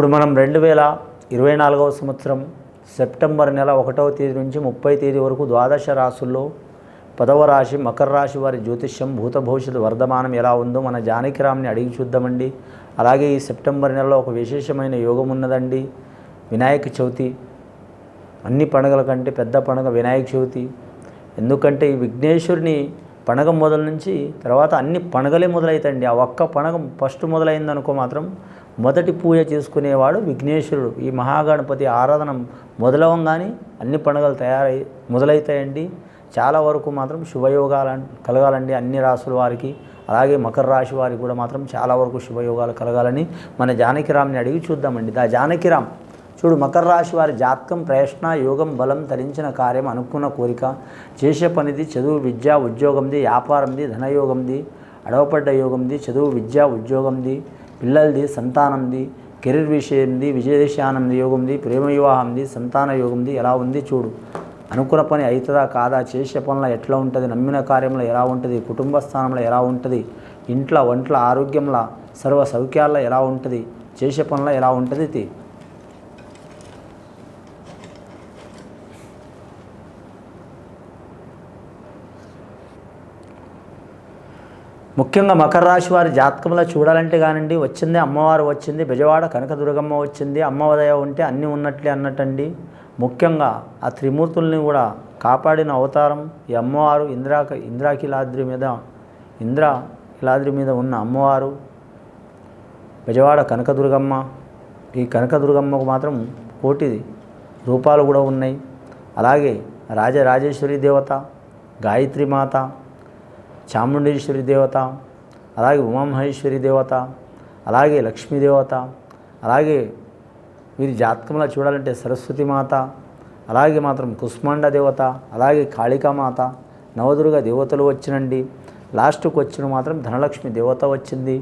ఇప్పుడు మనం రెండు వేల ఇరవై నాలుగవ సంవత్సరం సెప్టెంబర్ నెల ఒకటవ తేదీ నుంచి ముప్పై తేదీ వరకు ద్వాదశ రాశుల్లో పదవ రాశి మకర రాశి వారి జ్యోతిష్యం భూత భవిష్యత్తు వర్ధమానం ఎలా ఉందో మన జానకిరామ్ని అడిగి చూద్దామండి. అలాగే ఈ సెప్టెంబర్ నెలలో ఒక విశేషమైన యోగం ఉన్నదండి. వినాయక చవితి. అన్ని పండుగల కంటే పెద్ద పండుగ వినాయక చవితి. ఎందుకంటే ఈ విఘ్నేశ్వరుని పండగ మొదల నుంచి తర్వాత అన్ని పండగలే మొదలవుతాయండి ఆ ఒక్క పండగ ఫస్ట్ మొదలైందనుకో మాత్రం మొదటి పూజ చేసుకునేవాడు విఘ్నేశ్వరుడు. ఈ మహాగణపతి ఆరాధన మొదలవంగానే అన్ని పండుగలు తయారై మొదలవుతాయండి చాలా వరకు మాత్రం శుభయోగాలు కలగాలండి అన్ని రాసుల వారికి. అలాగే మకర రాశి వారికి కూడా మాత్రం చాలా వరకు శుభయోగాలు కలగాలని మన జానకిరామ్ని అడిగి చూద్దామండి. దా జానకిరామ్. చూడు మకర రాశి వారి జాతకం ప్రయత్న యోగం బలం తరించిన కార్యం అనుకున్న కోరిక. చేసే పనిది చదువు విద్య ఉద్యోగంది వ్యాపారంది ధనయోగంది అడవపడ్డ యోగంది చదువు విద్య ఉద్యోగంది పిల్లలది సంతానంది కెరీర్ విషయంది విజయశానంది యోగంది ప్రేమ వివాహంది సంతాన యోగంది ఎలా ఉంది చూడు. అనుకున్న పని అవుతుందా కాదా చేసే పనుల ఎట్లా ఉంటుంది నమ్మిన కార్యంలో ఎలా ఉంటుంది కుటుంబ స్థానంలో ఎలా ఉంటుంది ఇంట్లో వంటల ఆరోగ్యంలో సర్వ సౌఖ్యాల్లో ఎలా ఉంటుంది చేసే పనుల ఎలా ఉంటుంది ముఖ్యంగా మకర రాశి వారి జాతకంలో చూడాలంటే కానండి వచ్చింది అమ్మవారు వచ్చింది బెజవాడ కనకదుర్గమ్మ వచ్చింది అమ్మవదయ ఉంటే అన్నీ ఉన్నట్లే అన్నట్టండి. ముఖ్యంగా ఆ త్రిమూర్తుల్ని కూడా కాపాడిన అవతారం ఈ అమ్మవారు ఇంద్రా ఇంద్రాకిలాద్రి మీద ఇంద్ర కిలాద్రి మీద ఉన్న అమ్మవారు బెజవాడ కనకదుర్గమ్మ. ఈ కనకదుర్గమ్మకు మాత్రం కోటి రూపాలు కూడా ఉన్నాయి. అలాగే రాజరాజేశ్వరి దేవత గాయత్రి మాత చాముండేశ్వరి దేవత అలాగే ఉమామహేశ్వరి దేవత అలాగే లక్ష్మీ దేవత అలాగే వీరి జాతకంలో చూడాలంటే సరస్వతి మాత అలాగే మాత్రం కుష్మాండ దేవత అలాగే కాళికామాత నవదుర్గ దేవతలు వచ్చినండి. లాస్ట్కి వచ్చిన మాత్రం ధనలక్ష్మి దేవత వచ్చింది.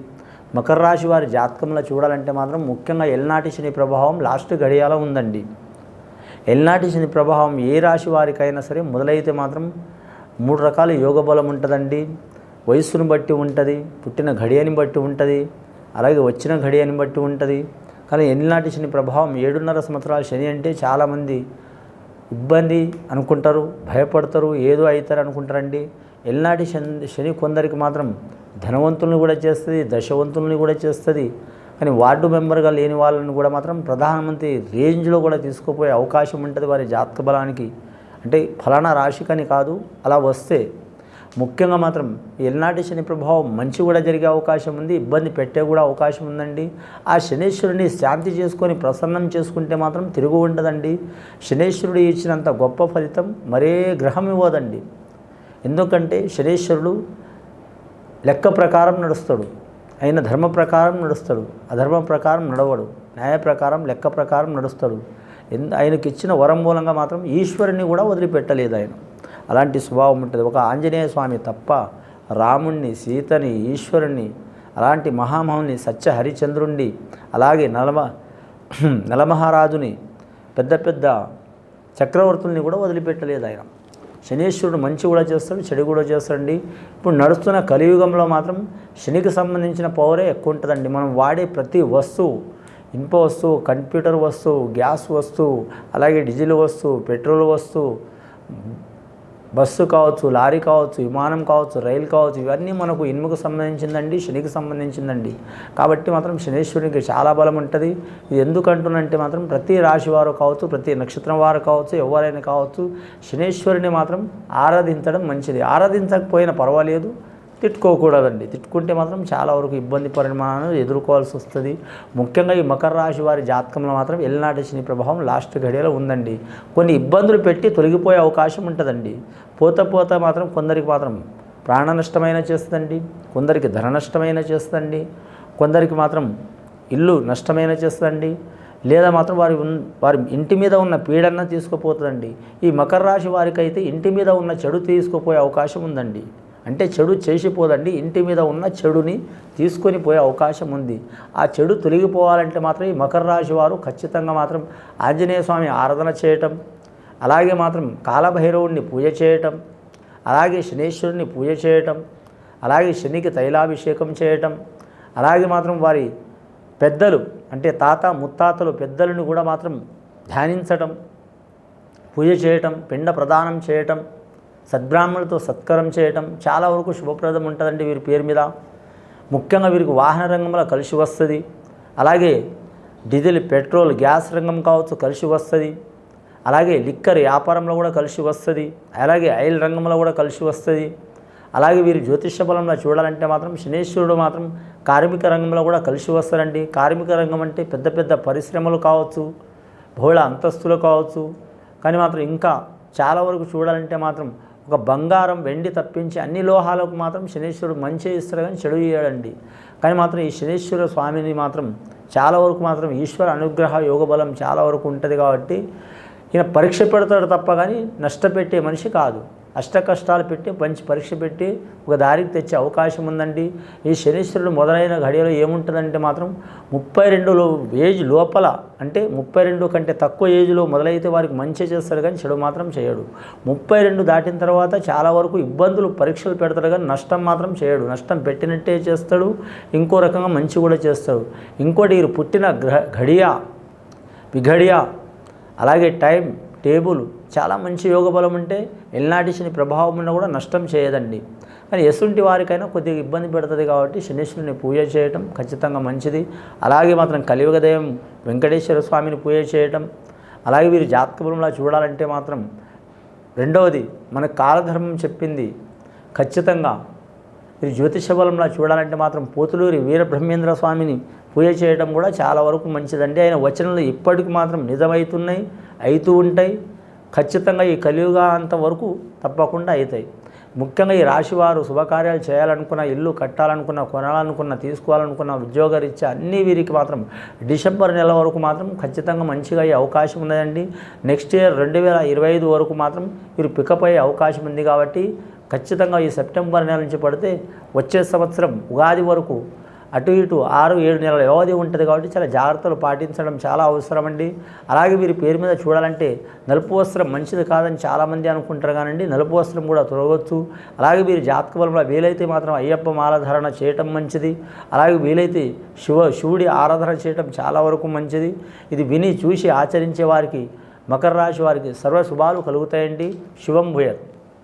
మకర రాశి వారి జాతకంలో చూడాలంటే మాత్రం ముఖ్యంగా ఎల్నాటి శని ప్రభావం లాస్ట్ గడియాలో ఉందండి. ఎల్నాటి శని ప్రభావం ఏ రాశి వారికైనా సరే మొదలైతే మాత్రం మూడు రకాల యోగ బలం ఉంటుందండి. వయస్సును బట్టి ఉంటుంది పుట్టిన ఘడియని బట్టి ఉంటుంది అలాగే వచ్చిన ఘడియని బట్టి ఉంటుంది. కానీ ఎన్నినాటి శని ప్రభావం ఏడున్నర సంవత్సరాల శని అంటే చాలామంది ఇబ్బంది అనుకుంటారు భయపడతారు ఏదో అవుతారు అనుకుంటారండి. ఎల్నాటి శని శని కొందరికి మాత్రం ధనవంతుల్ని కూడా చేస్తుంది దశవంతుల్ని కూడా చేస్తుంది. కానీ వార్డు మెంబర్గా లేని వాళ్ళని కూడా మాత్రం ప్రధానమంత్రి రేంజ్లో కూడా తీసుకుపోయే అవకాశం ఉంటుంది వారి జాతక బలానికి. అంటే ఫలానా రాశికని కాదు అలా వస్తే ముఖ్యంగా మాత్రం ఎల్నాటి శని ప్రభావం మంచి కూడా జరిగే అవకాశం ఉంది ఇబ్బంది పెట్టే కూడా అవకాశం ఉందండి. ఆ శనేశ్వరుని శాంతి చేసుకొని ప్రసన్నం చేసుకుంటే మాత్రం తిరుగు ఉండదండి. శనేశ్వరుడు ఇచ్చినంత గొప్ప ఫలితం మరే గ్రహం ఇవ్వదండి. ఎందుకంటే శనేశ్వరుడు లెక్క ప్రకారం నడుస్తాడు ఆయన ధర్మ ప్రకారం నడుస్తాడు అధర్మ ప్రకారం నడవడు న్యాయ ప్రకారం లెక్క ప్రకారం నడుస్తాడు. ఆయనకి ఇచ్చిన వరం మూలంగా మాత్రం ఈశ్వరుని కూడా వదిలిపెట్టలేదు ఆయన. అలాంటి స్వభావం ఉంటుంది. ఒక ఆంజనేయ స్వామి తప్ప రాముణ్ణి సీతని ఈశ్వరుణ్ణి అలాంటి మహామహుని సత్య హరిచంద్రుణ్ణి అలాగే నలమ నలమహారాజుని పెద్ద పెద్ద చక్రవర్తుల్ని కూడా వదిలిపెట్టలేదు ఆయన. శనీశ్వరుడు మంచి కూడా చేస్తాడు చెడు కూడా చేస్తాడండి. ఇప్పుడు నడుస్తున్న కలియుగంలో మాత్రం శనికి సంబంధించిన పవరే ఎక్కువ ఉంటుందండి. మనం వాడే ప్రతి వస్తువు ఇనుప వస్తువు కంప్యూటర్ వస్తువు గ్యాస్ వస్తువు అలాగే డీజిల్ వస్తువు పెట్రోల్ వస్తువు బస్సు కావచ్చు లారీ కావచ్చు విమానం కావచ్చు రైలు కావచ్చు ఇవన్నీ మనకు ఇనుముకు సంబంధించిందండి శనికి సంబంధించిందండి. కాబట్టి మాత్రం శనేశ్వరునికి చాలా బలం ఉంటుంది. ఇది ఎందుకంటున్నంటే మాత్రం ప్రతి రాశి వారు కావచ్చు ప్రతి నక్షత్రం వారు కావచ్చు ఎవరైనా కావచ్చు శనేశ్వరుని మాత్రం ఆరాధించడం మంచిది. ఆరాధించకపోయినా పర్వాలేదు. తిట్టుకోకూడదండి. తిట్టుకుంటే మాత్రం చాలా వరకు ఇబ్బంది పరిమాణాలను ఎదుర్కోవాల్సి వస్తుంది. ముఖ్యంగా ఈ మకర రాశి వారి జాతకంలో మాత్రం ఎల్నాటి శని ప్రభావం లాస్ట్ గడియలో ఉందండి. కొన్ని ఇబ్బందులు పెట్టి తొలగిపోయే అవకాశం ఉంటుందండి. పోత పోత మాత్రం కొందరికి మాత్రం ప్రాణ నష్టమైన చేస్తుందండి. కొందరికి ధన నష్టమైన చేస్తుందండి. కొందరికి మాత్రం ఇల్లు నష్టమైన చేస్తుందండి. లేదా మాత్రం వారి వారి ఇంటి మీద ఉన్న పీడన తీసుకుపోతుందండి. ఈ మకర రాశి వారికైతే ఇంటి మీద ఉన్న చెడు తీసుకుపోయే అవకాశం ఉందండి. అంటే చెడు చేసిపోదండి. ఇంటి మీద ఉన్న చెడుని తీసుకొని పోయే అవకాశం ఉంది. ఆ చెడు తొలగిపోవాలంటే మాత్రం ఈ మకర రాశి వారు ఖచ్చితంగా మాత్రం ఆంజనేయ స్వామి ఆరాధన చేయటం అలాగే మాత్రం కాలభైరవుడిని పూజ చేయటం అలాగే శనేశ్వరుని పూజ చేయటం అలాగే శనికి తైలాభిషేకం చేయటం అలాగే మాత్రం వారి పెద్దలు అంటే తాత ముత్తాతలు పెద్దలను కూడా మాత్రం ధ్యానించటం పూజ చేయటం పిండ ప్రదానం చేయటం సద్బ్రాహ్మణులతో సత్కరం చేయటం చాలా వరకు శుభప్రదం ఉంటుందండి వీరి పేరు మీద. ముఖ్యంగా వీరికి వాహన రంగంలో కలిసి వస్తుంది. అలాగే డీజిల్ పెట్రోల్ గ్యాస్ రంగం కావచ్చు కలిసి వస్తుంది. అలాగే లిక్కర్ వ్యాపారంలో కూడా కలిసి వస్తుంది. అలాగే ఆయిల్ రంగంలో కూడా కలిసి వస్తుంది. అలాగే వీరి జ్యోతిష బలంలో చూడాలంటే మాత్రం శనేశ్వరుడు మాత్రం కార్మిక రంగంలో కూడా కలిసి వస్తారండి. కార్మిక రంగం అంటే పెద్ద పెద్ద పరిశ్రమలు కావచ్చు బహుళ అంతస్తులు కావచ్చు. కానీ మాత్రం ఇంకా చాలా వరకు చూడాలంటే మాత్రం ఒక బంగారం వెండి తప్పించి అన్ని లోహాలకు మాత్రం శనీశ్వరుడు మంచి ఇస్తాడు కానీ చెడు ఇయ్యాడండి. కానీ మాత్రం ఈ శనీశ్వర స్వామిని మాత్రం చాలా వరకు మాత్రం ఈశ్వర అనుగ్రహ యోగ బలం చాలా వరకు ఉంటుంది కాబట్టి ఈయన పరీక్ష పెడతాడు తప్ప కానీ నష్టపెట్టే మనిషి కాదు. అష్ట కష్టాలు పెట్టి మంచి పరీక్ష పెట్టి ఒక దారికి తెచ్చే అవకాశం ఉందండి. ఈ శనీశ్వరుడు మొదలైన ఘడియలో ఏముంటుందంటే మాత్రం ముప్పై రెండు లో ఏజ్ లోపల అంటే ముప్పై రెండు కంటే తక్కువ ఏజ్లో మొదలైతే వారికి మంచి చేస్తాడు కానీ చెడు మాత్రం చేయడు. ముప్పై రెండు దాటిన తర్వాత చాలా వరకు ఇబ్బందులు పరీక్షలు పెడతాడు కానీ నష్టం మాత్రం చేయడు. నష్టం పెట్టినట్టే చేస్తాడు ఇంకో రకంగా మంచి కూడా చేస్తాడు. ఇంకోటి వీరు పుట్టిన గ్రహ ఘడియ విఘడియ అలాగే టైం టేబుల్ చాలా మంచి యోగ బలం ఉంటే ఎల్నాటి శని ప్రభావం ఉన్న కూడా నష్టం చేయదండి. కానీ ఎసుంటి వారికైనా కొద్దిగా ఇబ్బంది పెడుతుంది కాబట్టి శనీశ్వరుని పూజ చేయటం ఖచ్చితంగా మంచిది. అలాగే మాత్రం కలియుగ దైవం వెంకటేశ్వర స్వామిని పూజ చేయటం అలాగే వీరి జాతక బలంలా చూడాలంటే మాత్రం రెండవది మన కాలధర్మం చెప్పింది ఖచ్చితంగా. మీరు జ్యోతిష బలంలా చూడాలంటే మాత్రం పోతులూరి వీరబ్రహ్మేంద్ర స్వామిని పూజ చేయడం కూడా చాలా వరకు మంచిదండి. ఆయన వచనాలు ఇప్పటికి మాత్రం నిజమవుతున్నాయి అవుతూ ఉంటాయి. ఖచ్చితంగా ఈ కలియుగాంత వరకు తప్పకుండా అవుతాయి. ముఖ్యంగా ఈ రాశివారు శుభకార్యాలు చేయాలనుకున్న ఇల్లు కట్టాలనుకున్న కొనాలనుకున్న తీసుకోవాలనుకున్న ఉద్యోగరీత్యా అన్నీ వీరికి మాత్రం డిసెంబర్ నెల వరకు మాత్రం ఖచ్చితంగా మంచిగా అయ్యే అవకాశం ఉన్నదండి. నెక్స్ట్ ఇయర్ రెండు వేల ఇరవై ఐదు వరకు మాత్రం వీరు పికప్ అయ్యే అవకాశం ఉంది కాబట్టి ఖచ్చితంగా ఈ సెప్టెంబర్ నెల నుంచి పడితే వచ్చే సంవత్సరం ఉగాది వరకు అటు ఇటు ఆరు ఏడు నెలల వ్యవధి ఉంటుంది కాబట్టి చాలా జాగ్రత్తలు పాటించడం చాలా అవసరం అండి అలాగే వీరి పేరు మీద చూడాలంటే నలుపు వస్త్రం మంచిది కాదని చాలామంది అనుకుంటారు కానండి నలుపు వస్త్రం కూడా తొలగొచ్చు. అలాగే వీరి జాతక బలంలో వీలైతే మాత్రం అయ్యప్ప మాలధారణ చేయటం మంచిది. అలాగే వీలైతే శివ శివుడి ఆరాధన చేయటం చాలా వరకు మంచిది. ఇది విని చూసి ఆచరించే వారికి మకర రాశి వారికి సర్వ శుభాలు కలుగుతాయండి. శుభం భూయత్.